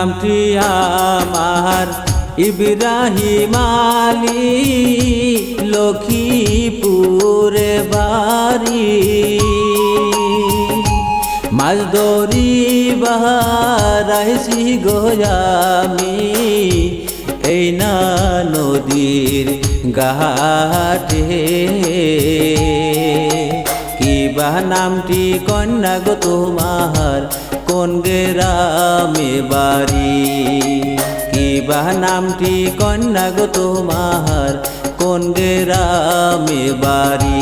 নামটি আমার। ইব্রাহিম আলী লক্ষ্মীপুরে বাড়ি। মাছ ধরি বাহারাইছি গোয়ামি এই না নদীর ঘাটে। কিবা নামটি কন্যা গো তোমার? কোন গ্রামে বাড়ি? কিবা নামটি কন্যা গো তোমার? কোন গ্রামে বাড়ি?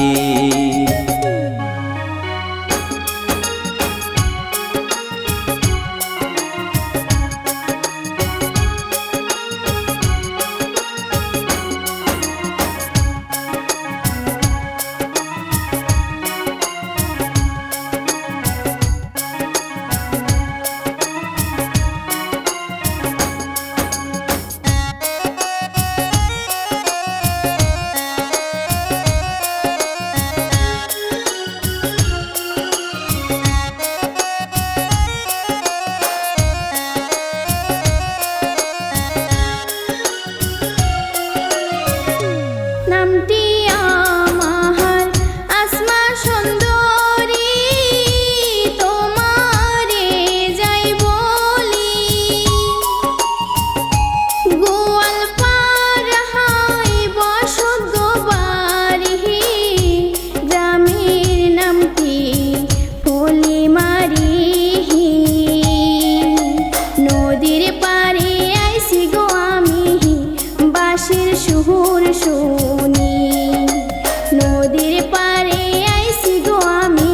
পারে আইসি গো আমি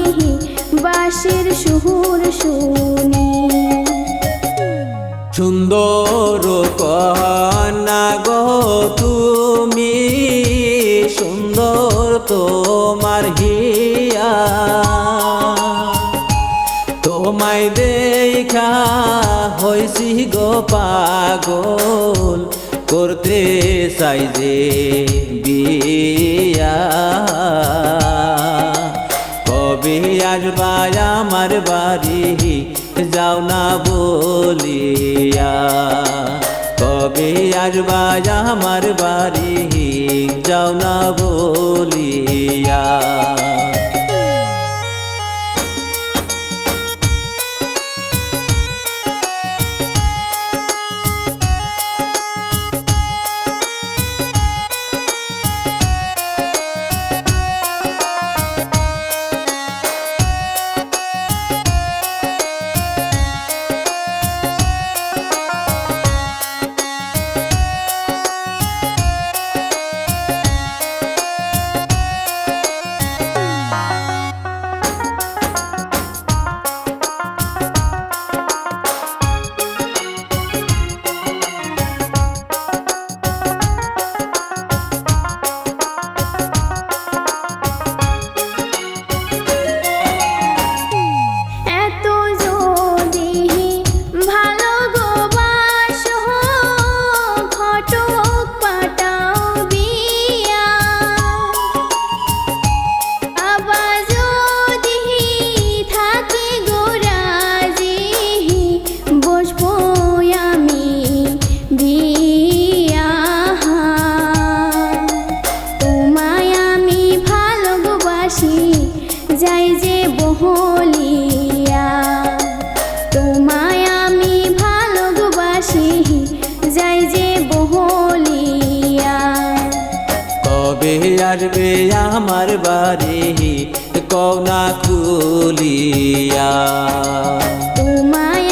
বাঁশির সুর শুনি। সুন্দর কন্যা গো তুমি, সুন্দর তোমার হিয়া। তোমায় দেখা হয়েছি গো পাগল করতে চাই যে বিয়া। কবে আসবা আমার বাড়ি? যাও না বলিয়া। কবে আসবা আমার বাড়ি? যাও না বলিয়া। আমার বাড়ি কওনা খুলিয়া। তোমায়